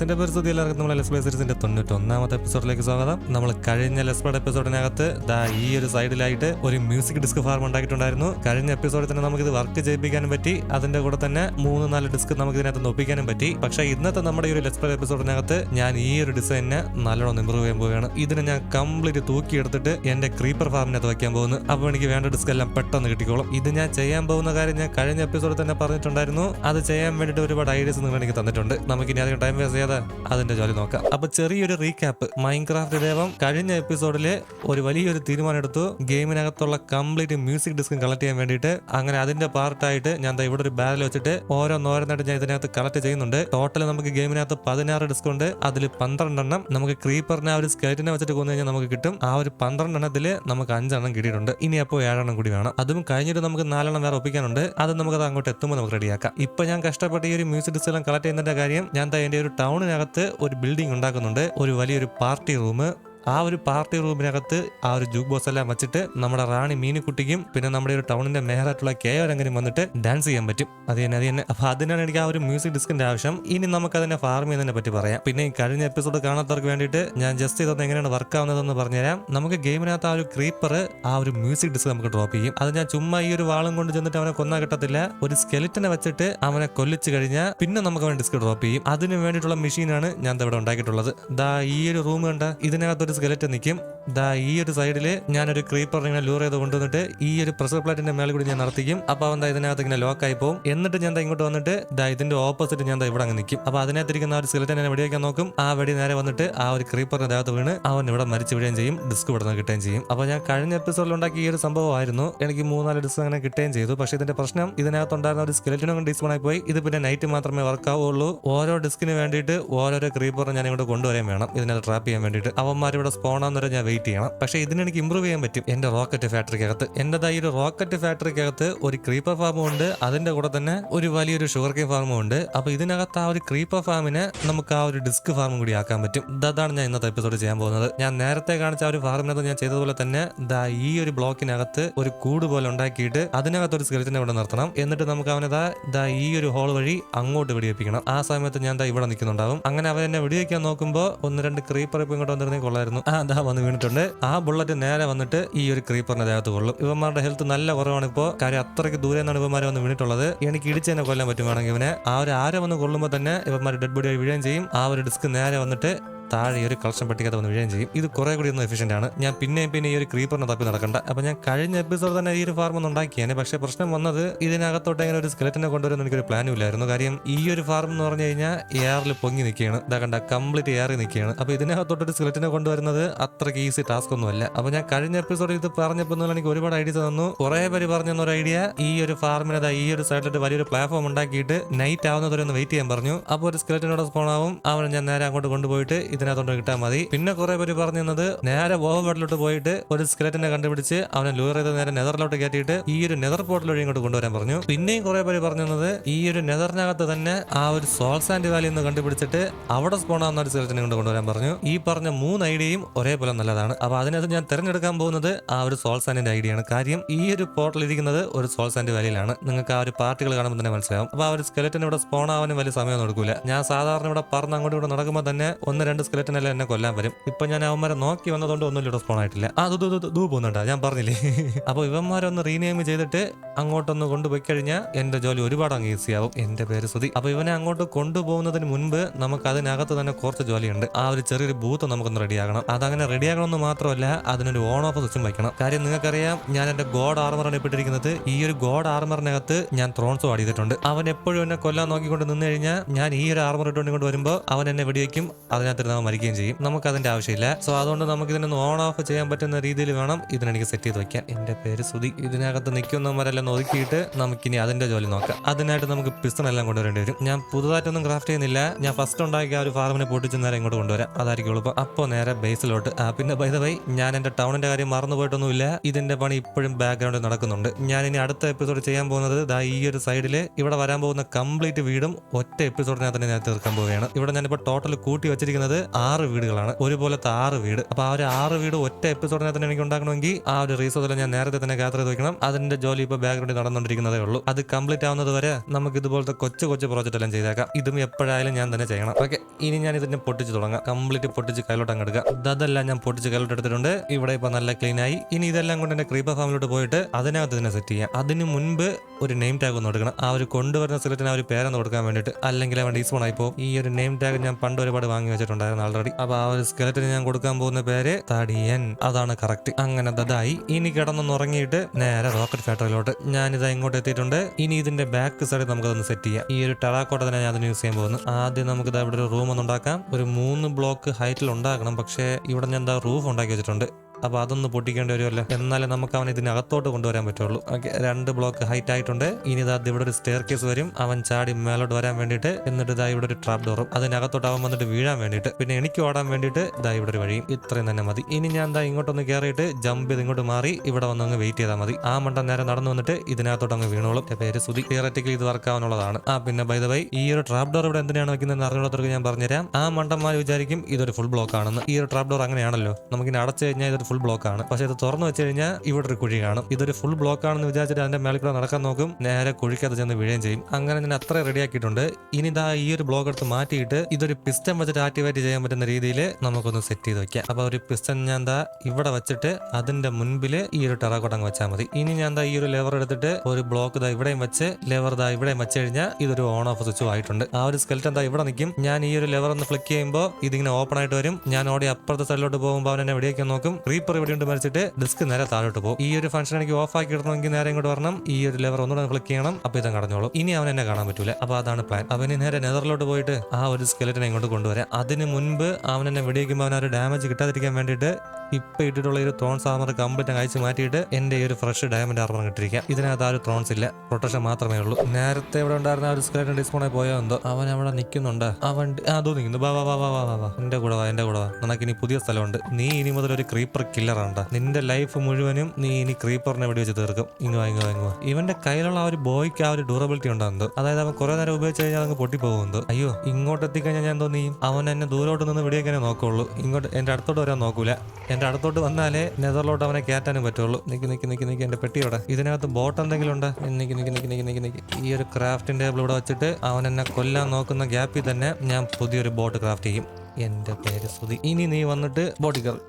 ഗൈസിന്റെ പരിസ്ഥിതി എല്ലാവർക്കും നമ്മൾ ലെസ് സീരീസിന്റെ തൊണ്ണൂറ്റൊന്നാമത്തെ എപ്പിസോഡിലേക്ക് സ്വാഗതം. നമ്മൾ കഴിഞ്ഞ ലെസ് പ്ലേ എപ്പിസോഡിനകത്ത് ദാ ഈ ഒരു സൈഡിലായിട്ട് ഒരു മ്യൂസിക് ഡിസ്ക് ഫാർം ഉണ്ടാക്കിയിട്ടുണ്ടായിരുന്നു. കഴിഞ്ഞ എപ്പിസോഡിൽ തന്നെ നമുക്ക് ഇത് വർക്ക് ചെയ്യിപ്പിക്കാനും പറ്റി അതിന്റെ കൂടെ തന്നെ മൂന്ന് നാല് ഡിസ്ക് നമുക്ക് ഇതിനകത്ത് ഒപ്പിക്കാനും പറ്റി. പക്ഷേ ഇന്നത്തെ നമ്മുടെ ഈ ഒരു ലെസ് പ്ലേ എപ്പിസോഡിനകത്ത് ഞാൻ ഈ ഒരു ഡിസൈനെ നല്ലോണം ഇമ്പ്രൂവ് ചെയ്യാൻ പോവുകയാണ്. ഇതിനെ ഞാൻ കംപ്ലീറ്റ് തൂക്കിയെടുത്തിട്ട് എന്റെ ക്രീപ്പർ ഫാമിനകത്ത് വയ്ക്കാൻ പോകുന്നു. അപ്പോൾ എനിക്ക് വേണ്ട ഡിസ്ക് എല്ലാം പെട്ടെന്ന് കിട്ടിക്കോളും. ഇത് ഞാൻ ചെയ്യാൻ പോകുന്ന കാര്യം ഞാൻ കഴിഞ്ഞ എപ്പിസോഡിൽ തന്നെ പറഞ്ഞിട്ടുണ്ടായിരുന്നു. അത് ചെയ്യാൻ വേണ്ടിയിട്ട് ഒരുപാട് ഐഡിയസ് നിങ്ങൾ എനിക്ക് തന്നിട്ടുണ്ട്. നമുക്ക് ഇനി അധികം ടൈം വേസ്റ്റ് ചെയ്യാതെ അതിന്റെ ജോലി നോക്കാം. അപ്പൊ ചെറിയൊരു റീക്യാപ്പ് മൈൻക്രാഫ്റ്റ് ദേവം കഴിഞ്ഞ എപ്പിസോഡിൽ ഒരു വലിയൊരു തീരുമാനം എടുത്തു ഗെയിമിനകത്തുള്ള കംപ്ലീറ്റ് മ്യൂസിക് ഡിസ്കും കളക്ട് ചെയ്യാൻ വേണ്ടിയിട്ട്. അങ്ങനെ അതിന്റെ പാർട്ടായിട്ട് ഞാൻ ഇവിടെ ഒരു ബാരൽ വെച്ചിട്ട് ഓരോന്നോരോന്നായിട്ട് ഞാൻ ഇതിനകത്ത് കളക്ട് ചെയ്യുന്നുണ്ട്. ടോട്ടൽ നമുക്ക് ഗെയിമിനകത്ത് പതിനാറ് ഡിസ്ക് ഉണ്ട്. അതിൽ പന്ത്രണ്ടെണ്ണം നമുക്ക് ക്രീപ്പറിനെ ഒരു സ്കേറ്റിനെ വെച്ചിട്ട് കൊന്നു കഴിഞ്ഞാൽ നമുക്ക് കിട്ടും. ആ ഒരു പന്ത്രണ്ടെണ്ണത്തിൽ നമുക്ക് അഞ്ചെണ്ണം കിട്ടിയിട്ടുണ്ട്. ഇനി അപ്പോൾ ഏഴെണ്ണം കൂടി വേണം. അതും കഴിഞ്ഞിട്ട് നമുക്ക് നാലെണ്ണം വേറെ ഒപ്പിക്കാനുണ്ട്. അത് നമുക്ക് അങ്ങോട്ട് എത്തുമ്പോൾ നമുക്ക് റെഡിയാക്കാം ഇപ്പൊ ഞാൻ കഷ്ടപ്പെട്ട് ഈ ഒരു മ്യൂസിക് ഡിസ്ക് എല്ലാം കളക്ട് ചെയ്യുന്നതിന്റെ കാര്യം ഞാൻ എന്റെ ഒരു ടൗണിനകത്ത് ഒരു ബിൽഡിംഗ് ഉണ്ടാക്കുന്നുണ്ട്. ഒരു വലിയൊരു പാർട്ടി റൂം ആ ഒരു പാർട്ടി റൂമിനകത്ത് ആ ഒരു ജൂക്ക് ബോക്സ് എല്ലാം വെച്ചിട്ട് നമ്മുടെ റാണി മീനുക്കുട്ടിക്കും പിന്നെ നമ്മുടെ ഒരു ടൗണിന്റെ മേയറായിട്ടുള്ള കെ രംഗനും വന്നിട്ട് ഡാൻസ് ചെയ്യാൻ പറ്റും. അത് തന്നെ അത് തന്നെ. അപ്പൊ അതിനാണ് എനിക്ക് ആ ഒരു മ്യൂസിക് ഡിസ്കിന്റെ ആവശ്യം. ഇനി നമുക്ക് അതിനെ ഫാർം ചെയ്യുന്നതിനെ പറ്റി പറയാം. പിന്നെ ഈ കഴിഞ്ഞ എപ്പിസോഡ് കാണാത്തവർക്ക് വേണ്ടിയിട്ട് ഞാൻ ജസ്റ്റ് ഇതൊന്ന് എങ്ങനെയാണ് വർക്ക് ആവുന്നതെന്ന് പറഞ്ഞുതരാം. നമുക്ക് ഗെയിമിനകത്ത് ആ ഒരു ക്രീപ്പർ ആ ഒരു മ്യൂസിക് ഡിസ്ക് നമുക്ക് ഡ്രോപ്പ് ചെയ്യും. അത് ഞാൻ ചുമ്മാ ഈ ഒരു വാളും കൊണ്ട് ചെന്നിട്ട് അവനെ കൊന്നാ കിട്ടത്തില്ല. ഒരു സ്കെലിറ്റിനെ വെച്ചിട്ട് അവനെ കൊല്ലിച്ചു കഴിഞ്ഞാൽ പിന്നെ നമുക്ക് അവൻ ഡിസ്ക് ഡ്രോപ്പ് ചെയ്യും. അതിന് വേണ്ടിയിട്ടുള്ള മെഷീനാണ് ഞാൻ ഇവിടെ ഉണ്ടാക്കിയിട്ടുള്ളത്. ദാ ഈ ഒരു റൂം കണ്ട ഇതിനകത്ത് ഒരു സ്കെലറ്റ് നിൽക്കും ദാ ഈ ഒരു സൈഡിൽ ഞാനൊരു ക്രീപ്പർ ഇങ്ങനെ ലൂർ ചെയ്ത് കൊണ്ടുവന്നിട്ട് ഈ ഒരു പ്രഷർ പ്ലേറ്റിന്റെ മേലെ കൂടി ഞാൻ നടത്തിക്കും. അപ്പൊ അവൻ ഇതിനകത്ത് ഇങ്ങനെ ലോക്ക് ആയി പോകും എന്നിട്ട് ഞാൻ ഇങ്ങോട്ട് വന്നിട്ട് ദാ ഇതിന്റെ ഓപ്പോസിറ്റ് ഞാൻ ഇവിടെ അങ്ങ് നിൽക്കും അപ്പൊ അതിനകത്തിരിക്കുന്ന ആ ഒരു സിലിറ്റൻ എന്നെ വെടിവെക്കാൻ നോക്കും. ആ വെടി നേരെ വന്നിട്ട് ആ ഒരു ക്രീപ്പറിന്റെ ദേഹത്ത് വീണ് അവൻ ഇവിടെ മരിച്ചു വീഴുകയും ചെയ്യും. ഡിസ്ക് ഇവിടെ നിന്ന് കിട്ടുകയും ചെയ്യും. അപ്പൊ ഞാൻ കഴിഞ്ഞ എപ്പിസോഡിൽ ഉണ്ടാക്കിയ ഈ ഒരു സംഭവമായിരുന്നു. എനിക്ക് മൂന്നാൽ ഡിസ്ക് അങ്ങനെ കിട്ടുകയും ചെയ്തു. പക്ഷേ ഇതിന്റെ പ്രശ്നം ഇതിനകത്ത് ഉണ്ടായിരുന്ന ഒരു സ്കെലറ്റിനും ഡിസ്പോൺ ആയി പോയി. ഇത് പിന്നെ നൈറ്റ് മാത്രമേ വർക്ക് ആവുള്ളൂ ഓരോ ഡിസ്കിന് വേണ്ടിയിട്ട് ഓരോരോ ക്രീപ്പറും ഞാൻ ഇവിടെ കൊണ്ടുവരാൻ വേണം. ഇതിനകത്ത് ട്രാപ്പ് ചെയ്യാൻ വേണ്ടിയിട്ട്. അവന്മാർ ഇവിടെ സ്പോൺ ആവുന്നവരെ ഞാൻ വെയിറ്റ് ചെയ്യണം. പക്ഷേ ഇതിന് എനിക്ക് ഇമ്പ്രൂവ് ചെയ്യാൻ പറ്റും. എന്റെ റോക്കറ്റ് ഫാക്ടറിക്കകത്ത് എന്റെതായ ഒരു റോക്കറ്റ് ഫാക്ടറിക്കകത്ത് ഒരു ക്രീപ്പർ ഫാമും ഉണ്ട്. അതിന്റെ കൂടെ തന്നെ ഒരു വലിയൊരു ഷുഗർ കെയിൻ ഫാമും ഉണ്ട്. അപ്പോൾ ഇതിനകത്ത് ആ ഒരു ക്രീപ്പർ ഫാമിനെ നമുക്ക് ആ ഒരു ഡിസ്ക് ഫാമും കൂടി ആക്കാൻ പറ്റും. അതാണ് ഞാൻ ഇന്നത്തെ എപ്പിസോഡ് ചെയ്യാൻ പോകുന്നത്. ഞാൻ നേരത്തെ കാണിച്ച ആ ഒരു ഫാമിനകത്ത് ഞാൻ ചെയ്തതുപോലെ തന്നെ ദാ ഈ ഒരു ബ്ലോക്കിനകത്ത് ഒരു കൂട് പോലെ ഉണ്ടാക്കിയിട്ട് അതിനകത്ത് ഒരു സ്കെലിറ്റിനെ ഇവിടെ നിർത്തണം. എന്നിട്ട് നമുക്ക് അവനെ ദാ ഈ ഒരു ഹോൾ വഴി അങ്ങോട്ട് വെടിവെപ്പിക്കണം. ആ സമയത്ത് ഞാൻ ദാ ഇവിടെ നിൽക്കുന്നുണ്ടാവും. അങ്ങനെ അവൻ എന്നെ വെടിവെക്കാൻ നോക്കുമ്പോൾ ഒന്ന് രണ്ട് ക്രീപ്പർ ഇപ്പം ഇങ്ങോട്ട് വന്നിരുന്നെങ്കിൽ കൊള്ളായിരുന്നു. ആ ദാ വന്ന് വീണിട്ടുണ്ട് ആ ബുള്ളറ്റ് നേരെ വന്നിട്ട് ഈ ഒരു ക്രീപ്പറിന്റെ ദേഹത്ത് കൊള്ളും. ഇവന്മാരുടെ ഹെൽത്ത് നല്ല കുറവാണ് ഇപ്പോ. കാര്യം അത്രയ്ക്ക് ദൂരെ നിന്നാണ് ഇവന്മാരെ വന്ന് വീണിട്ടുള്ളത്. എനിക്ക് ഇടിച്ച് തന്നെ കൊല്ലാൻ പറ്റുവാണെങ്കിൽ ഇവനെ. ആ ഒരു ആരെ വന്ന് കൊള്ളുമ്പോൾ തന്നെ ഇവന്മാർ ഡെഡ് ബോഡി വീഴുകയും ചെയ്യും. ആ ഒരു ഡിസ്ക് നേരെ വന്നിട്ട് താഴെ ഒരു കളക്ഷൻ പട്ടികത്ത് വന്ന് വീഴുകയും ചെയ്യും. ഇത് കുറെ കൂടി ഒന്ന് എഫിഷ്യന്റ് ആണ്. ഞാൻ പിന്നെയും പിന്നെ ഈ ഒരു ക്രീപ്പറിനെ തപ്പി നടക്കണ്ട. അപ്പം ഞാൻ കഴിഞ്ഞ എപ്പിസോഡ് തന്നെ ഈ ഒരു ഫാർം ഒന്ന് ഉണ്ടാക്കിയാണ് പക്ഷേ പ്രശ്നം വന്നത് ഇതിനകത്തോട്ട് ഇങ്ങനെ ഒരു സ്കെലറ്റിനെ കൊണ്ടുവരുന്ന എനിക്കൊരു പ്ലാനും ഇല്ലായിരുന്നു. കാര്യം ഈ ഒരു ഫാർം എന്ന് പറഞ്ഞു കഴിഞ്ഞാൽ എയറിൽ പൊങ്ങി നിൽക്കുകയാണ്. ഇതാ കണ്ട കംപ്ലീറ്റ് എയറിൽ നിൽക്കുകയാണ്. അപ്പോൾ ഇതിനകത്തോട്ട് ഒരു സ്കെലറ്റിനെ കൊണ്ടുവരുന്നത് അത്രയ്ക്ക് ഈസി ടാസ്ക് ഒന്നുമല്ല അപ്പോൾ ഞാൻ കഴിഞ്ഞ എപ്പിസോഡിൽ ഇത് പറഞ്ഞപ്പോൾ എനിക്ക് ഒരുപാട് ഐഡിയസ് തന്നു. കുറേ പേര് പറഞ്ഞു ഒരു ഐഡിയ ഈ ഒരു ഫാർമിനെ ഈ ഒരു സൈഡിലിട്ട് വലിയൊരു പ്ലാറ്റ്ഫോം ഉണ്ടാക്കിയിട്ട് നൈറ്റ് ആവുന്നതുവരെ ഒന്ന് വെയിറ്റ് ചെയ്യാൻ പറഞ്ഞു. അപ്പോൾ ഒരു സ്കെലറ്റിനോട് സ്പോൺ ആവും. അവനെ ഞാൻ നേരെ അങ്ങോട്ട് കൊണ്ടുപോയിട്ട് ഇതിനകത്തോട്ട് കിട്ടാൻ മതി. പിന്നെ കുറെ പേര് പറഞ്ഞു തന്നത് നേരെ ഓവർവേഡിലോട്ട് പോയിട്ട് ഒരു സ്കെലറ്റിനെ കണ്ടുപിടിച്ച് അവനെ ലൂർ ചെയ്ത് നേരെ നെതറിലോട്ട് കയറ്റിയിട്ട് ഈ ഒരു നെതർ പോർട്ടൽ വഴി ഇങ്ങോട്ട് കൊണ്ടുവരാൻ പറഞ്ഞു. പിന്നെയും കുറെ പേര് പറഞ്ഞു തന്നത് ഈ ഒരു നെതറിനകത്ത് തന്നെ ആ ഒരു സോൾസ് ആൻഡ് വാലി എന്ന് കണ്ടുപിടിച്ചിട്ട് അവിടെ സ്പോൺ ആവുന്ന ഒരു സ്കെലറ്റിനെ കൊണ്ട് കൊണ്ടുവരാൻ പറഞ്ഞു. ഈ പറഞ്ഞ മൂന്ന് ഐഡിയയും ഒരേപോലെ നല്ലതാണ്. അപ്പൊ അതിനകത്ത് ഞാൻ തിരഞ്ഞെടുക്കാൻ പോകുന്നത് ആ ഒരു സോൾസ് സാൻഡിന്റെ ആണ് കാര്യം ഈ ഒരു പോർട്ടൽ ഇരിക്കുന്നത് ഒരു സോൾസ് ആൻഡ് വാലിയിലാണ് നിങ്ങൾക്ക് ആ ഒരു പാർട്ടികൾ കാണുമ്പോൾ തന്നെ മനസ്സിലാവും. അപ്പൊ ആ ഒരു സ്കെലറ്റിന് ഇവിടെ സ്പോൺ ആവാനും വലിയ സമയം എടുക്കൂല. ഞാൻ സാധാരണ ഇവിടെ പറന്ന് അങ്ങോട്ട് ഇവിടെ നടക്കുമ്പോൾ തന്നെ ഒന്ന് രണ്ട് സ്കെലറ്റിനെല്ലാം എന്നെ കൊല്ലാൻ വരും. ഇപ്പൊ ഞാൻ അവന്മാരെ നോക്കി വന്നതുകൊണ്ട് ഒന്നും ഇവിടെ സ്പോൺ ആയിട്ടില്ല. ആ ദൂ ദൂ പോകുന്നുണ്ടാ? ഞാൻ പറഞ്ഞില്ലേ? അപ്പൊ ഇവന്മാരൊന്ന് റീനെയിം ചെയ്തിട്ട് അങ്ങോട്ടൊന്ന് കൊണ്ടുപോയി കഴിഞ്ഞാൽ എന്റെ ജോലി ഒരുപാട് അങ്ങ് ഈസി ആവും. എന്റെ പേര് സുതി അപ്പൊ ഇവനെ അങ്ങോട്ട് കൊണ്ടുപോകുന്നതിന് മുൻപ് നമുക്ക് അതിനകത്ത് തന്നെ കുറച്ച് ജോലിയുണ്ട്. ആ ഒരു ചെറിയൊരു ബൂത്ത് നമുക്കൊന്ന് റെഡിയാക്കണം അതങ്ങനെ റെഡിയാകണമെന്ന് മാത്രമല്ല അതിനൊരു ഓൺ ഓഫ് സ്വിച്ചും വയ്ക്കണം. കാര്യം നിങ്ങൾക്കറിയാം ഞാൻ എന്റെ ഗോഡ് ആർമറാണ് ഇട്ടിരിക്കുന്നത്. ഈ ഒരു ഗോഡ് ആർമറിനകത്ത് ഞാൻ ത്രോൺസും അടിയിട്ടുണ്ട് അവൻ എപ്പോഴും എന്നെ കൊല്ലാൻ നോക്കിക്കൊണ്ട് നിന്ന് കഴിഞ്ഞാൽ ഞാൻ ഈ ഒരു ആർമർ ഇട്ടുകൊണ്ട് കൊണ്ട് വരുമ്പോൾ അവൻ എന്നെ വെടിവെക്കും. അതിനകത്ത് അവൻ മരിക്കുകയും ചെയ്യും. നമുക്ക് അതിന്റെ ആവശ്യമില്ല. സോ അതുകൊണ്ട് നമുക്ക് ഇതിനൊന്ന് ഓൺ ഓഫ് ചെയ്യാൻ പറ്റുന്ന രീതിയിൽ വേണം. ഇതിനെനിക്ക് സെറ്റ് ചെയ്ത് വെക്കാൻ. എന്റെ പേര് സുതി ഇതിനകത്ത് നിൽക്കുന്നവരെല്ലാം ഒതുക്കിയിട്ട് നമുക്കിനി അതിന്റെ ജോലി നോക്കാം. അതിനായിട്ട് നമുക്ക് പിസ്റ്റൺ എല്ലാം കൊണ്ടുവരേണ്ടി വരും. ഞാൻ പുതുതായിട്ടൊന്നും ക്രാഫ്റ്റ് ചെയ്യുന്നില്ല. ഞാൻ ഫസ്റ്റ് ഉണ്ടാക്കിയ ആ ഒരു ഫാർമിനെ പൊട്ടിച്ച് നേരെ ഇങ്ങോട്ട് കൊണ്ടുവരാം. അതായിരിക്കും എളുപ്പം. അപ്പോൾ നേരെ ബേസിലോട്ട് ആ പിന്നെ ബൈ ഞാൻ എന്റെ ടൗണിന്റെ കാര്യം മറന്നു പോയിട്ടൊന്നുമില്ല. ഇതിന്റെ പണി ഇപ്പോഴും ബാക്ക്ഗ്രൗണ്ടിൽ നടക്കുന്നുണ്ട്. ഞാൻ ഇനി അടുത്ത എപ്പിസോഡ് ചെയ്യാൻ പോകുന്നത് ദാ ഈ ഒരു സൈഡിൽ ഇവിടെ വരാൻ പോകുന്ന കംപ്ലീറ്റ് വീടും ഒറ്റ എപ്പിസോഡിനകത്ത് തന്നെ ഞാൻ തീർക്കാൻ പോവുകയാണ്. ഇവിടെ ഞാനിപ്പോൾ ടോട്ടൽ കൂട്ടി വെച്ചിരിക്കുന്നത് ആറ് വീടുകളാണ്. ഒരുപോലത്തെ ആറ് വീട്. അപ്പൊ ആ ഒരു ആറ് വീട് ഒറ്റ എപ്പിസോഡിനെ തന്നെ എനിക്ക് ഉണ്ടാക്കണമെങ്കിൽ ആ ഒരു റീസോർട്ടിൽ ഞാൻ നേരത്തെ തന്നെ ഗാത്ര ചെയ്ത് വെക്കണം. അതിന്റെ ജോലി ഇപ്പൊ ബാക്ക്ഗ്രൗണ്ടിൽ നടന്നുകൊണ്ടിരിക്കുന്നതേ ഉള്ളൂ. അത് കംപ്ലീറ്റ് ആവുന്നത് വരെ നമുക്ക് ഇതുപോലത്തെ കൊച്ചു കൊച്ചു പ്രോജക്റ്റ് എല്ലാം ചെയ്തേക്കാം. ഇതും എപ്പോഴായാലും ഞാൻ തന്നെ ചെയ്യണം. ഓക്കെ ഇനി ഞാൻ ഇതിനെ പൊട്ടിച്ച് തുടങ്ങാം. കംപ്ലീറ്റ് പൊട്ടിച്ച് കയ്യിലോട്ട് അങ്ങ് എടുക്കാം ഇതെല്ലാം ഞാൻ പൊട്ടിച്ച് കയ്യിലോട്ട് എടുത്തിട്ടുണ്ട്. ഇവിടെ ഇപ്പൊ നല്ല ക്ലീൻ ആയി. ഇനി ഇതെല്ലാം കൊണ്ട് എന്റെ ക്രീപ്പ ഫാമിലോട്ട് പോയിട്ട് അതിനകത്ത് ഇതിനെ സെറ്റ് ചെയ്യാം. അതിന് മുൻപ് ഒരു നെയിം ടാഗ് ഒന്ന് കൊടുക്കണം. ആ ഒരു കൊണ്ടുവരുന്ന സിലറ്റിന് ആ ഒരു പേരൊന്ന് കൊടുക്കാൻ വേണ്ടിയിട്ട്. അല്ലെങ്കിൽ അവൻ ഡീസ്പോൺ ആയിപ്പോ ഈ ഒരു നെയിം ടാഗ് ഞാൻ പണ്ട് ഒരുപാട് വാങ്ങി വെച്ചിട്ടുണ്ടായിരുന്നു ആൾറെഡി അപ്പൊ ആ ഒരു സ്കെലറ്റിന് ഞാൻ കൊടുക്കാൻ പോകുന്ന പേര് തടിയൻ. അതാണ് കറക്റ്റ് അങ്ങനെ ദതായി ഇനി കിടന്നൊന്ന് ഉറങ്ങിയിട്ട് നേരെ റോക്കറ്റ് ഫാക്ടറിയിലോട്ട് ഞാനിത് ഇങ്ങോട്ട് എത്തിയിട്ടുണ്ട്. ഇനി ഇതിന്റെ ബാക്ക് സൈഡ് നമുക്കതൊന്ന് സെറ്റ് ചെയ്യാം. ഈ ഒരു ടെറാക്കോട്ട തന്നെ ഞാൻ അതിന് യൂസ് ചെയ്യാൻ പോകുന്നു. ആദ്യം നമുക്ക് ഇവിടെ ഒരു റൂം ഒന്ന് ഉണ്ടാക്കാം. ഒരു മൂന്ന് ബ്ലോക്ക് ഹൈറ്റിൽ ഉണ്ടാക്കണം പക്ഷേ ഇവിടെ ഞാൻ എന്താ റൂഫ് ഉണ്ടാക്കി വെച്ചിട്ടുണ്ട്. അപ്പൊ അതൊന്ന് പൊട്ടിക്കേണ്ടി വരുമല്ലോ. എന്നാലേ നമുക്ക് അവൻ ഇതിനകത്തോട്ട് കൊണ്ടുവരാൻ പറ്റുള്ളൂ. ഓക്കെ രണ്ട് ബ്ലോക്ക് ഹൈറ്റ് ആയിട്ടുണ്ട്. ഇനി ഇതാ ഇവിടെ ഒരു സ്റ്റെയർ കേസ് വരും. അവൻ ചാടി മേലോട്ട് വരാൻ വേണ്ടിട്ട് എന്നിട്ട് ഇതാ ഇവിടെ ഒരു ട്രാപ്പ് ഡോറും അതിനകത്തോട്ട് അവൻ വന്നിട്ട് വീഴാൻ വേണ്ടിട്ട് പിന്നെ എനിക്ക് ഓടാൻ വേണ്ടിയിട്ട് ഇതാ ഇവിടെ ഒരു വഴിയും. ഇത്രയും തന്നെ മതി. ഇനി ഞാൻ എന്താ ഇങ്ങോട്ടൊന്ന് കയറിയിട്ട് ജമ്പ് ചെയ്ത് ഇങ്ങോട്ട് മാറി ഇവിടെ വന്ന് അങ്ങ് വെയിറ്റ് ചെയ്താൽ മതി. ആ മണ്ടം നേരെ നടന്നു വന്നിട്ട് ഇതിനകത്തോട്ട് അങ്ങ് വീണോളും. പേര് സുതി തിയററ്റിക്കലി ഇത് വർക്ക് ആവാനുള്ളതാണ്. ആ പിന്നെ ബൈ ദ വൈ ഈ ഒരു ട്രാപ്പ് ഡോർ ഇവിടെ എന്തിനാണ് വെക്കുന്നതെന്ന് അറിഞ്ഞുള്ളവർക്ക് ഞാൻ പറഞ്ഞുതരാം. ആ മണ്ടന്മാർ വിചാരിക്കും ഇതൊരു ഫുൾ ബ്ലോക്ക് ആണെന്ന്. ഈ ഒരു ട്രാപ്പ് ഡോർ അങ്ങനെയാണല്ലോ. നമുക്കിനി അടച്ചു കഴിഞ്ഞാൽ ഇതൊരു ഫുൾ ബ്ലോക്ക് ആണ്. പക്ഷേ ഇത് തുറന്നു വെച്ച് കഴിഞ്ഞാൽ ഇവിടെ ഒരു കുഴി കാണും. ഇതൊരു ഫുൾ ബ്ലോക്ക് ആണെന്ന് വിചാരിച്ചിട്ട് അതിന്റെ മേളിൽ കൂടെ നടക്കാൻ നോക്കും. നേരെ കുഴിക്കകത്ത് ചെന്ന് വീഴുകയും ചെയ്യും. അങ്ങനെ ഞാൻ അത്ര റെഡിയാക്കിയിട്ടുണ്ട് ഇനി ഇതാ ഈ ഒരു ബ്ലോക്ക് എടുത്ത് മാറ്റിയിട്ട് ഇതൊരു പിസ്റ്റൺ വെച്ചിട്ട് ആക്ടിവേറ്റ് ചെയ്യാൻ പറ്റുന്ന രീതിയിൽ നമുക്കൊന്ന് സെറ്റ് ചെയ്ത് വെക്കാം. അപ്പൊ ഒരു പിസ്റ്റൺ ഞാൻ എന്താ ഇവിടെ വെച്ചിട്ട് അതിന്റെ മുൻപിൽ ഈ ഒരു ടെറാക്കോട്ടങ് വെച്ചാൽ മതി. ഇനി ഞാൻ എന്താ ഈ ഒരു ലെവർ എടുത്തിട്ട് ഒരു ബ്ലോക്ക് ഇതാ ഇവിടെയും വെച്ച് ലെവർ ഇതാ ഇവിടെയും വെച്ച് കഴിഞ്ഞാൽ ഇതൊരു ഓൺ ഓഫ് സ്വിച്ചും ആയിട്ടുണ്ട്. ആ ഒരു സ്കെൽറ്റ് എന്താ ഇവിടെ നിൽക്കും. ഞാൻ ഈ ഒരു ലെവർ ഒന്ന് ഫ്ലിക്ക് ചെയ്യുമ്പോൾ ഇതിങ്ങനെ ഓപ്പൺ ആയിട്ട് വരും. ഞാൻ ഓടി അപ്പുറത്തെ സൈഡിലോട്ട് പോകുമ്പോൾ അവൻ എന്നെ വെടിയേക്കാൻ നോക്കും. ക്രീപ്പർ ഇവിടെ ഉണ്ട് മരിച്ചിട്ട് ഡിസ്ക് നേരെ താഴോട്ട് പോകും. ഈ ഒരു ഫംഗ്ഷൻ എനിക്ക് ഓഫ് ആക്കി ഇടണമെങ്കിൽ നേരെ ഇങ്ങോട്ട് വരണം. ഈ ഒരു ലെവർ ഒന്നുകൂടെ ക്ലിക്ക് ചെയ്യണം. അപ്പൊ ഇതും കടഞ്ഞോളും ഇനി അവൻ എന്നെ കാണാൻ പറ്റൂല. അപ്പൊ അതാണ് പ്ലാൻ അവന് നേരെ നെതറിലോട്ട് പോയിട്ട് ആ ഒരു സ്കെലറ്റിനെ ഇങ്ങോട്ട് കൊണ്ടുവരാം. അതിന് മുൻപ് അവൻ എന്നെ വെടിവെക്കുമ്പോൾ അവൻ ഒരു ഡാമേജ് കിട്ടാതിരിക്കാൻ വേണ്ടിയിട്ട് ഇപ്പൊ ഇട്ടിട്ടുള്ള ഒരു ത്രോൺസ് ആർമർ കംപ്ലീറ്റ് അയച്ചു മാറ്റിയിട്ട് എന്റെ ഈ ഒരു ഫ്രഷ് ഡയമണ്ട് ആർമർ കിട്ടിരിക്കാം ഇതിനകത്ത് ആ ഒരു ത്രോൺസ് ഇല്ല. പ്രൊട്ടക്ഷൻ മാത്രമേ ഉള്ളൂ. നേരത്തെ ഇവിടെ ഉണ്ടായിരുന്ന ഒരു സ്കെലറ്റിന് ഡിസ്പോണെ പോയോ എന്തോ? അവൻ അവിടെ നിൽക്കുന്നുണ്ട്. അവൻ അതോ നിൽക്കുന്നു. വാ വാ വാ വാ വാ എന്റെ കൂടെ വാ എന്റെ കൂടെ വാ. നിനക്ക് ഇനി പുതിയ സ്ഥലമുണ്ട്. നീ ഇനി മുതൽ ഒരു ക്രീപ്പർ കില്ലറാണ്ട നിന്റെ ലൈഫ് മുഴുവനും നീ ഇനി ക്രീപ്പറിനെ വെടിവെച്ച് തീർക്കും. ഇങ്ങോ ഇങ്ങോ ഇങ്ങോ ഇവന്റെ കയ്യിലുള്ള ആ ഒരു ബോയ്ക്ക് ആ ഒരു ഡ്യൂറബിലിറ്റി ഉണ്ടാകുന്നത് അതായത് അവൻ കുറെ നേരം ഉപയോഗിച്ച് കഴിഞ്ഞാൽ അങ്ങ് പൊട്ടിപ്പോകുന്നത് അയ്യോ ഇങ്ങോട്ട് എത്തിക്കഴിഞ്ഞാൽ ഞാൻ തോന്നി അവൻ എന്നെ ദൂരോട്ട് നിന്ന് വിടിയേക്കാനേ നോക്കുള്ളൂ. ഇങ്ങോട്ട് എന്റെ അടുത്തോട്ട് വരാൻ നോക്കൂല. എന്റെ അടുത്തോട്ട് വന്നാലേ നെതറിലോട്ട് അവനെ കയറ്റാനും പറ്റുള്ളൂ. നിക്ക് നിക്ക് നിക്ക് നിക്ക് എന്റെ പെട്ടി ഇവിടെ ഇതിനകത്ത് ബോട്ട് എന്തെങ്കിലും ഉണ്ട്? നിക്ക് നിക്ക് നിക്ക് നിക്ക് നിക്ക് നിക്ക് ഈ ഒരു ക്രാഫ്റ്റിംഗ് ടേബിൾ ഇവിടെ വെച്ചിട്ട് അവൻ എന്നെ കൊല്ലാൻ നോക്കുന്ന ഗ്യാപ്പിൽ തന്നെ ഞാൻ പുതിയൊരു ബോട്ട് ക്രാഫ്റ്റ് ചെയ്യും. എന്റെ പേര് സുതി ഇനി നീ വന്നിട്ട് ബോട്ടിൽ കയറി.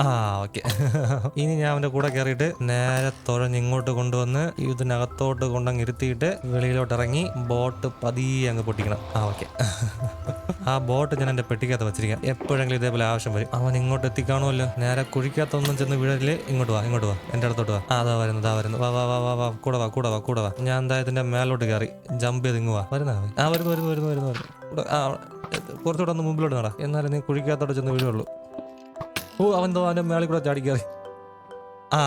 ആ ഓക്കെ. ഇനി ഞാൻ അവന്റെ കൂടെ കയറിയിട്ട് നേരെ തുഴഞ്ഞ് ഇങ്ങോട്ട് കൊണ്ടുവന്ന് ഇതിനകത്തോട്ട് കൊണ്ടങ്ങ് ഇരുത്തിയിട്ട് വെളിയിലോട്ട് ഇറങ്ങി ബോട്ട് പതിയെ അങ്ങ് പൊട്ടിക്കണം. ആ ഓക്കെ. ആ ബോട്ട് ഞാൻ എന്റെ പെട്ടിക്കകത്ത് വെച്ചിരിക്കാം. എപ്പോഴെങ്കിലും ഇതേപോലെ ആവശ്യം വരും. അവൻ ഇങ്ങോട്ട് എത്തിക്കാണുമല്ലോ. നേരെ കുഴിക്കകത്തൊന്നും ചെന്ന് വീഴൽ ഇങ്ങോട്ട് വാ ഇങ്ങോട്ട് വാ. എന്റെ അടുത്തോട്ട് വാ. അതാ വരുന്നു അതാ വരുന്നു. വാ വാ വാ വാ കൂടെ വാ കൂടെ വാ കൂടെ വാ. ഞാൻ എന്താ ഇതിന്റെ മേലോട്ട് കയറി ജമ്പ് ചെയ്ത് ഇങ്ങ് വാ. വരുന്ന ആ വരുന്നു വരുന്നു വരുന്നു വരുന്നു വരുന്നു. ആ കുറച്ചുകൂടെ ഒന്ന് മുമ്പിലോട്ട് നട. എന്നാലും നീ കുഴിക്കകത്തോട്ട് ചെന്ന് വീഴുള്ളൂ ഓ അവൻ തോ അവന്റെ മേളിൽ കൂടെ ചാടി ആ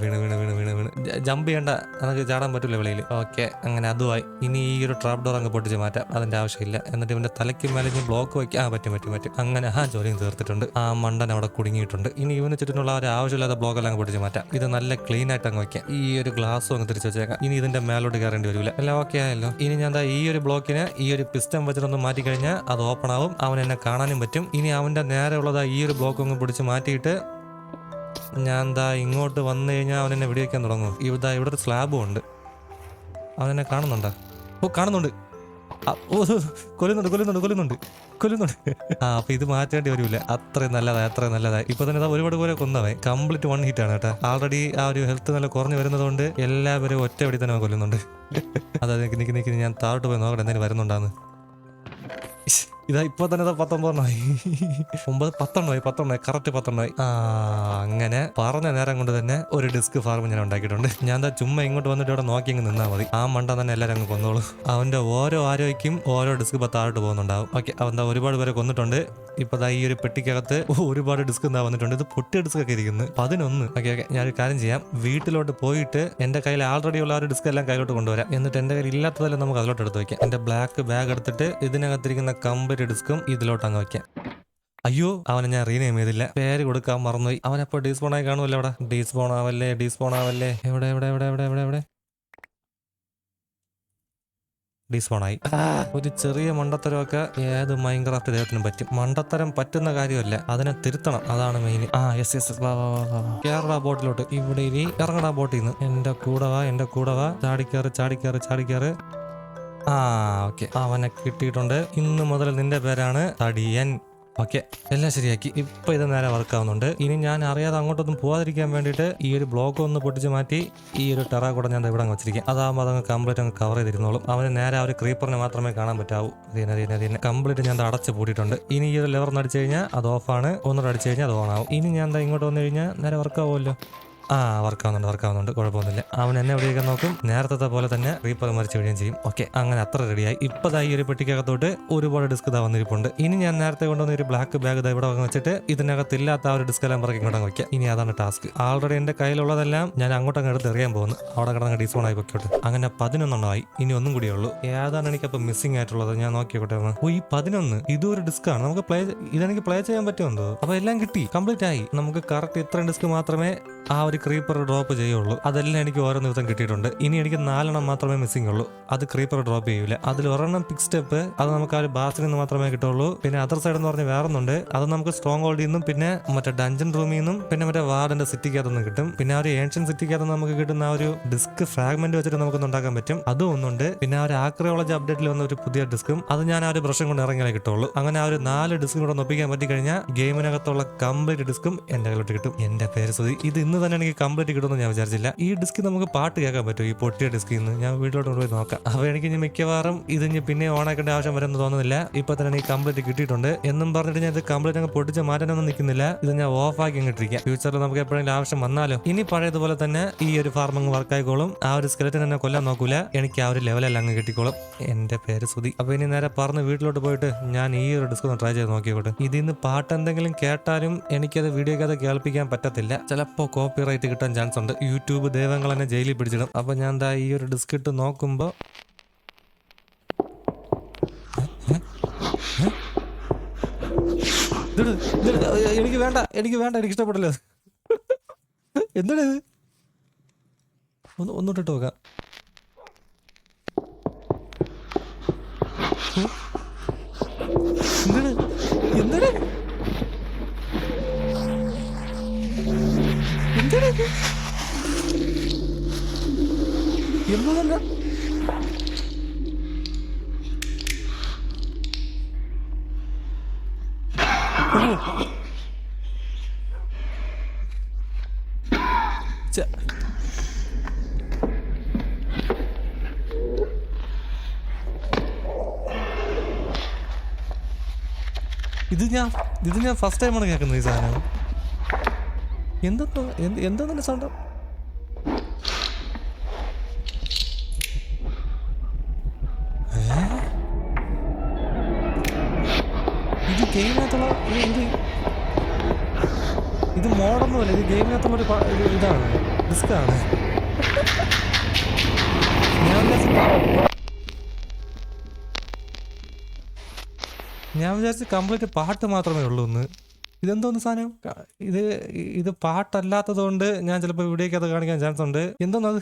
വീണ് വീണ് വീണ് വീണ് വീണ്. ജമ്പ് ചെയ്യണ്ട നമുക്ക് ചാടാൻ പറ്റില്ല വെളിയിൽ. ഓക്കെ അങ്ങനെ അതുമായി. ഇനി ഈ ഒരു ട്രാപ്പ് ഡോർ അങ്ങ് പൊട്ടിച്ച് മാറ്റാം. അതിന്റെ ആവശ്യമില്ല. എന്നിട്ട് ഇവന്റെ തലയ്ക്ക് മേലെ ഇനി ബ്ലോക്ക് വയ്ക്കാം. ആ പറ്റും പറ്റും പറ്റും. അങ്ങനെ ആ ജോലിയും തീർത്തിട്ടുണ്ട്. ആ മണ്ടൻ അവിടെ കുടുങ്ങിയിട്ടുണ്ട്. ഇനി ഇവന് ചുറ്റിനുള്ള ഒരു ആവശ്യമില്ലാത്ത ബ്ലോക്ക് അങ്ങ് പൊട്ടിച്ച് മാറ്റാം. ഇത് നല്ല ക്ലീൻ ആയിട്ട് അങ്ങ് വയ്ക്കാം. ഈ ഒരു ഗ്ലാസ്സും അങ്ങ് തിരിച്ചു വെച്ചേക്കാം. ഇനി ഇതിന്റെ മേലോട്ട് കയറേണ്ടി വരില്ല എല്ലാം ഓക്കെ ആയല്ലോ. ഇനി ഞാൻ ഈ ഒരു ബ്ലോക്കിന് ഈ ഒരു പിസ്റ്റം വെച്ചിട്ടൊന്ന് മാറ്റി കഴിഞ്ഞാൽ അത് ഓപ്പൺ ആവും. അവൻ എന്നെ കാണാനും പറ്റും. ഇനി അവന്റെ നേരെ ഉള്ളതാ ഈ ഒരു ബ്ലോക്ക് അങ്ങ് പിടിച്ച് മാറ്റിയിട്ട് ഞാൻ ദാ ഇങ്ങോട്ട് വന്നു കഴിഞ്ഞാൽ അവൻ എന്നെ വെടിവെക്കാൻ തുടങ്ങും. ഇതാ ഇവിടെ ഒരു സ്ലാബും ഉണ്ട്. അവനെന്നെ കാണുന്നുണ്ടോ? ഓ കാണുന്നുണ്ട്. ഓ കൊല്ലുന്നുണ്ട് കൊല്ലുന്നുണ്ട് കൊല്ലുന്നുണ്ട് കൊല്ലുന്നുണ്ട്. ആ അപ്പൊ ഇത് മാറ്റേണ്ടി വരില്ല അത്രയും നല്ലതായി അത്രയും നല്ലതായി ഇപ്പൊ തന്നെ ഇതാ ഒരുപാട് പോലെ കൊന്നവൻ. കംപ്ലീറ്റ് വൺ ഹിറ്റ് ആണ് കേട്ടോ. ആൾറെഡി ആ ഒരു ഹെൽത്ത് നല്ല കുറഞ്ഞു വരുന്നതുകൊണ്ട് എല്ലാവരും ഒറ്റ വെടി തന്നെ കൊല്ലുന്നുണ്ട് അതായത് നിക്ക് നിക്ക് ഞാൻ താഴോട്ട് പോയി നോക്കട്ടെ എന്തെങ്കിലും വരുന്നുണ്ടാന്ന്. ഇതാ ഇപ്പൊ തന്നെ പത്തൊമ്പതെണ്ണമായി. ഒമ്പത് പത്തെണ്ണമായി പത്തെണ്ണമായി കറക്റ്റ് പത്തെണ്ണമായി ആ അങ്ങനെ പറഞ്ഞ നേരം കൊണ്ട് തന്നെ ഒരു ഡിസ്ക് ഫാർം ഞാൻ ഉണ്ടാക്കിയിട്ടുണ്ട്. ഞാൻ എന്താ ചുമ്മാ ഇങ്ങോട്ട് വന്നിട്ട് ഇവിടെ നോക്കി അങ്ങ് നിന്നാ മതി. ആ മണ്ട തന്നെ എല്ലാവരും അങ്ങ് കൊന്നോളൂ. അവന്റെ ഓരോ ആരോഗ്യം ഓരോ ഡിസ്ക് ഇപ്പൊ താഴോട്ട് പോകുന്നുണ്ടാവും. ഓക്കെ അവൻ ദാ ഒരുപാട് പേരെ കൊന്നിട്ടുണ്ട്. ഇപ്പൊ ഈ ഒരു പെട്ടിക്കകത്ത് ഒരുപാട് ഡിസ്ക് എന്താ വന്നിട്ടുണ്ട്. ഇത് പൊട്ടിയ ഡിസ്ക് ഒക്കെ ഇരിക്കുന്നു. പതിനൊന്ന്. ഓക്കെ ഓക്കെ ഞാനൊരു കാര്യം ചെയ്യാം. വീട്ടിലോട്ട് പോയിട്ട് എന്റെ കയ്യിൽ ആൾറെഡി ഉള്ള ആ ഒരു ഡിസ്ക് എല്ലാം കയ്യിലോട്ട് കൊണ്ടുവരാം. എന്നിട്ട് എന്റെ കയ്യിൽ ഇല്ലാത്തതെല്ലാം നമുക്ക് അതിലോട്ട് എടുത്ത് വെക്കാം. എന്റെ ബ്ലാക്ക് ബാഗ് എടുത്തിട്ട് ഇതിനകത്തിരിക്കുന്ന കമ്പനി ഡിസ്കും ഇതിലോട്ട് അങ്ങ് വെക്കാം. അയ്യോ അവനെ ഞാൻ റീനെയിം ചെയ്തില്ല പേര് കൊടുക്കാൻ മറന്നുപോയി. അവനപ്പോ ഡീസ്പോൺ ആയി കാണുമല്ലോ അവിടെ. ഡീസ്പോൺ ആവല്ലേ ഡീസ്പോൺ ആവല്ലേ. എവിടെ എവിടെ എവിടെ എവിടെ എവിടെ എവിടെ? ഡിസ്പോണായി ഒരു ചെറിയ മണ്ടത്തരമൊക്കെ ഏത് മൈൻക്രാഫ്റ്റ് ദൈവത്തിനും പറ്റും. മണ്ടത്തരം പറ്റുന്ന കാര്യമല്ല. അതിനെ തിരുത്തണം. അതാണ് മെയിൻ ആ യെസ് യെസ് കേരള ബോട്ടിലോട്ട്. ഇവിടെ ഇനി ഇറങ്ങണ ബോട്ടിൽ നിന്ന് എന്റെ കൂടെ വാ എന്റെ കൂടെ വാ. ചാടിക്കേറ് ചാടിക്കേറ് ചാടിക്കേറ്. ആ ഓക്കെ. അവനെ കിട്ടിയിട്ടുണ്ട്. ഇന്ന് മുതൽ നിന്റെ പേരാണ് തടിയൻ. ഓക്കെ. എല്ലാം ശരിയാക്കി. ഇപ്പൊ ഇത് നേരെ വർക്ക് ആവുന്നുണ്ട്. ഇനി ഞാൻ അറിയാതെ അങ്ങോട്ടൊന്നും പോവാതിരിക്കാൻ വേണ്ടിയിട്ട് ഈ ഒരു ബ്ലോക്ക് ഒന്ന് പൊട്ടിച്ച് മാറ്റി ഈ ഒരു ടെറ കൂടെ ഞാൻ ഇവിടെ അങ്ങ് വെച്ചിരിക്കാം. അതാകുമ്പോൾ അതങ്ങ് കംപ്ലീറ്റ് അങ്ങ് കവർ ചെയ്തിരുന്നോളും. അവന് നേരെ ആ ഒരു ക്രീപ്പറിനെ മാത്രമേ കാണാൻ പറ്റാവൂ. അതിനെ അതിനെ അതിനെ കംപ്ലീറ്റ് ഞാൻ അടച്ചു പൂട്ടിയിട്ടുണ്ട്. ഇനി ഈ ഒരു ലെവർ അടിച്ചു കഴിഞ്ഞാൽ അത് ഓഫാണ് ഒന്നുകൂടെ അടിച്ചു കഴിഞ്ഞാൽ അത് ഓൺ ആവും. ഇനി ഞാൻ എന്താ ഇങ്ങോട്ട് വന്നു കഴിഞ്ഞാൽ നേരെ വർക്ക് ആവുമല്ലോ. ആ വർക്ക് ആവുന്നുണ്ട് വർക്ക് ആവുന്നുണ്ട് കുഴപ്പമൊന്നുമില്ല. അവൻ എന്നെ എവിടെയൊക്കെ നോക്കും? നേരത്തെ പോലെ തന്നെ റീപ്പർ മറിച്ച് വിടുകയും ചെയ്യും. ഓക്കെ അങ്ങനെ അത്ര റെഡിയായി ഇപ്പതാ ഈ ഒരു പെട്ടിക്കകത്തോട്ട് ഒരുപാട് ഡിസ്ക് ഇതാ വന്നിരിപ്പുണ്ട്. ഇനി ഞാൻ നേരത്തെ കൊണ്ടുവന്ന ഒരു ബ്ലാക്ക് ബാഗ് ഇവിടെ വെച്ചിട്ട് ഇതിനകത്ത് ഇല്ലാത്ത ആ ഒരു ഡിസ്ക് എല്ലാം പറക്കി ഇങ്ങോട്ട് വയ്ക്കുക ഇനി അതാണ് ടാസ്ക് ആൾറെഡി എന്റെ കയ്യിലുള്ളതെല്ലാം ഞാൻ അങ്ങോട്ട് അങ്ങോട്ട് എറിയാൻ പോകുന്നു. അവിടെ കിടന്ന് ഡിസ്പോൺ ആയി പൊക്കോട്ടെ അങ്ങനെ പതിനൊന്നെണ്ണമായി ഇനി ഒന്നും കൂടിയേ ഉള്ളൂ. ഏതാണ് എനിക്കപ്പോൾ മിസ്സിംഗ് ആയിട്ടുള്ളത്? ഞാൻ നോക്കിയോട്ടെ ഓ ഈ പതിനൊന്ന് ഇതും ഒരു ഡിസ്ക് ആണ്. നമുക്ക് പ്ലേ ഇതെനിക്ക് പ്ലേ ചെയ്യാൻ പറ്റുമെന്തോ അപ്പൊ എല്ലാം കിട്ടി. കംപ്ലീറ്റ് ആയി. നമുക്ക് കറക്റ്റ് ഇത്രയും ഡിസ്ക് മാത്രമേ ആ ഒരു ക്രീപ്പർ ഡ്രോപ്പ് ചെയ്യുള്ളൂ. അതെല്ലാം എനിക്ക് ഓരോ ദിവസം കിട്ടിയിട്ടുണ്ട്. ഇനി എനിക്ക് നാലെണ്ണം മാത്രമേ മിസ്സിംഗ് ഉള്ളൂ. അത് ക്രീപ്പർ ഡ്രോപ്പ് ചെയ്യൂല. അതിൽ ഒരെണ്ണം പിക് സ്റ്റെപ്പ് അത് നമുക്ക് ആ ഒരു ബാസിൽ നിന്ന് മാത്രമേ കിട്ടുള്ളൂ. പിന്നെ അതർ സൈഡ് എന്ന് പറഞ്ഞ് വേറൊന്നുണ്ട്. അത് നമുക്ക് സ്ട്രോങ് ഹോൾഡിൽ നിന്നും പിന്നെ മറ്റേ ഡഞ്ചൻ റൂമിൽ നിന്നും പിന്നെ മറ്റേ വാർഡിന്റെ സിറ്റിക്കകത്ത് നിന്നും കിട്ടും. പിന്നെ ആ ഒരു ഏൻഷ്യൻ സിറ്റിക്കകത്ത് നമുക്ക് കിട്ടുന്ന ആ ഒരു ഡിസ്ക് ഫ്രാഗ്മെന്റ് വെച്ചിട്ട് നമുക്ക് ഉണ്ടാക്കാൻ പറ്റും. അതും ഒന്നുണ്ട്. പിന്നെ ആ ഒരു ആക്രിയോളജി അപ്ഡേറ്റിൽ വന്ന ഒരു പുതിയ ഡിസ്കും അത് ഞാൻ ആ ഒരു ബ്രഷും കൊണ്ട് ഇറങ്ങിയാലേ കിട്ടുള്ളൂ. അങ്ങനെ ആ ഒരു നാല് ഡിസ്കും കൂടെ ഒപ്പിക്കാൻ പറ്റി കഴിഞ്ഞാൽ ഗെയിമിനകത്തുള്ള കംപ്ലീറ്റ് ഡിസ്കും എന്റെ കയ്യിലോട്ട് കിട്ടും. എന്റെ പേര് സുധി. ഇത് ഇന്ന് തന്നെ എനിക്ക് കംപ്ലീറ്റ് കിട്ടുമെന്ന് ഞാൻ വിചാരിച്ചില്ല. ഈ ഡിസ്ക് നമുക്ക് പാട്ട് കേൾക്കാൻ പറ്റും ഈ പൊട്ടിയ ഡിസ്കിൽ നിന്ന് ഞാൻ വീട്ടിലോട്ട് കൊണ്ടുപോയി നോക്കാം. അപ്പൊ എനിക്ക് ഇനി മിക്കവാറും ഇത് ഇനി പിന്നെ ഓൺ ആക്കേണ്ട ആവശ്യം വരുമെന്ന് തോന്നുന്നില്ല. ഇപ്പൊ തന്നെ എനിക്ക് കംപ്ലീറ്റ് കിട്ടിയിട്ടുണ്ട്. എന്നും പറഞ്ഞിട്ട് ഞാൻ ഇത് കംപ്ലീറ്റ് അങ്ങ് പൊട്ടിച്ച് മാറ്റാനൊന്നും നിൽക്കുന്നില്ല. ഇത് ഞാൻ ഓഫ് ആക്കി ഇങ്ങിട്ടിരിക്കാം ഫ്യൂച്ചറിൽ നമുക്ക് എപ്പോഴെങ്കിലും ആവശ്യം വന്നാലോ? ഇനി പഴയതുപോലെ തന്നെ ഈ ഒരു ഫാർമിംഗ് വർക്ക് ആയിക്കോളും. ആ ഒരു സ്കെലറ്റൻ എന്നെ കൊല്ലാൻ നോക്കൂല. എനിക്ക് ആ ഒരു ലെവലെല്ലാം അങ്ങ് കിട്ടിക്കോളും. എന്റെ പേര് സുതി അപ്പൊ ഇനി നേരെ പറഞ്ഞ് വീട്ടിലോട്ട് പോയിട്ട് ഞാൻ ഈ ഒരു ഡിസ്ക് ഒന്ന് ട്രൈ ചെയ്ത് നോക്കിയോട്ടെ ഇതിന്ന് പാട്ട് എന്തെങ്കിലും കേട്ടാലും എനിക്കത് വീഡിയോക്കകത്ത് കേൾപ്പിക്കാൻ പറ്റത്തില്ല. ചിലപ്പോൾ കോപ്പി റൈറ്റ് കിട്ടാൻ ചാൻസ് ഉണ്ട് യൂട്യൂബ് ദൈവങ്ങൾ എന്നെ ജയിലിൽ പിടിച്ചിടും. അപ്പോൾ ഞാൻ എന്താ ഈ ഒരു ഡിസ്ക് ഇട്ട് നോക്കുമ്പോൾ എനിക്ക് വേണ്ട എനിക്ക് വേണ്ട എനിക്ക് ഇഷ്ടപ്പെടില്ല. എന്താണ് ഇത്? ഒന്ന് ഒന്നോട്ടിട്ട് നോക്കാം. എന്താണ് എന്താണ് ഛെ. ഇത് ഞാൻ ഇത് ഞാൻ ഫസ്റ്റ് ടൈമാണ് കേൾക്കുന്നത് ഈ സാധനം എന്ത് എന്താ സൗണ്ട് ഇത് ഗെയിമിനകത്തുള്ള ഇത് ഇത് മോഡൊന്നുമല്ല ഇത് ഗെയിമിനകത്തുള്ള ഒരു ഇതാണ് ഡിസ്കാണ്. ഞാൻ വിചാരിച്ചു കംപ്ലീറ്റ് പാട്ട് മാത്രമേ ഉള്ളൂ എന്ന് ഇതെന്തോന്ന് സാധനം ഇത് ഇത് പാട്ടല്ലാത്തത് കൊണ്ട് ഞാൻ ചിലപ്പോൾ ഇവിടേക്ക് അത് കാണിക്കാൻ ചാൻസ് ഉണ്ട് എന്തോന്നത്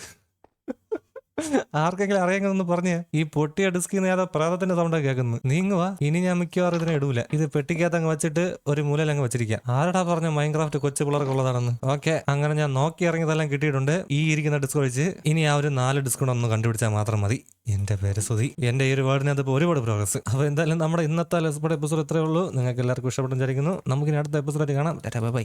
ആർക്കെങ്കിലും അറിയാമെന്ന് പറഞ്ഞ് ഈ പൊട്ടിയ ഡിസ്കിൽ നിന്ന് ഏതാ പ്രേതത്തിന്റെ സൗണ്ട് കേൾക്കുന്നു നീങ്ങുവാ ഇനി ഞാൻ മിക്കവാറും ഇതിനെ ഇടൂല. ഇത് പെട്ടിക്കകത്ത് അങ്ങ് വെച്ചിട്ട് ഒരു മൂലയിൽ അങ്ങ് വെച്ചിരിക്കാം. ആരടാ പറഞ്ഞ മൈൻക്രാഫ്റ്റ് കൊച്ചു പിള്ളേർക്കുള്ളതാണെന്ന് ഓക്കെ. അങ്ങനെ ഞാൻ നോക്കി ഇറങ്ങിയതെല്ലാം കിട്ടിയിട്ടുണ്ട്. ഈ ഇരിക്കുന്ന ഡിസ്ക് ഒഴിച്ച് ഇനി ആ ഒരു നാല് ഡിസ്ക് ഒന്ന് കണ്ടുപിടിച്ചാൽ മാത്രം മതി. എന്റെ പേര് സുധി. എന്റെ ഈ ഒരു വേർഡിനകത്ത് ഇപ്പോൾ ഒരുപാട് പ്രോഗ്രസ് അപ്പോൾ എന്തായാലും നമ്മുടെ ഇന്നത്തെ എപ്പിസോഡ് ഇത്രയേ ഉള്ളൂ. നിങ്ങൾക്ക് എല്ലാവർക്കും ഇഷ്ടപ്പെട്ടു വിചാരിക്കുന്നു. നമുക്കിനി അടുത്ത എപ്പിസോഡായിട്ട് കാണാം. ബൈ.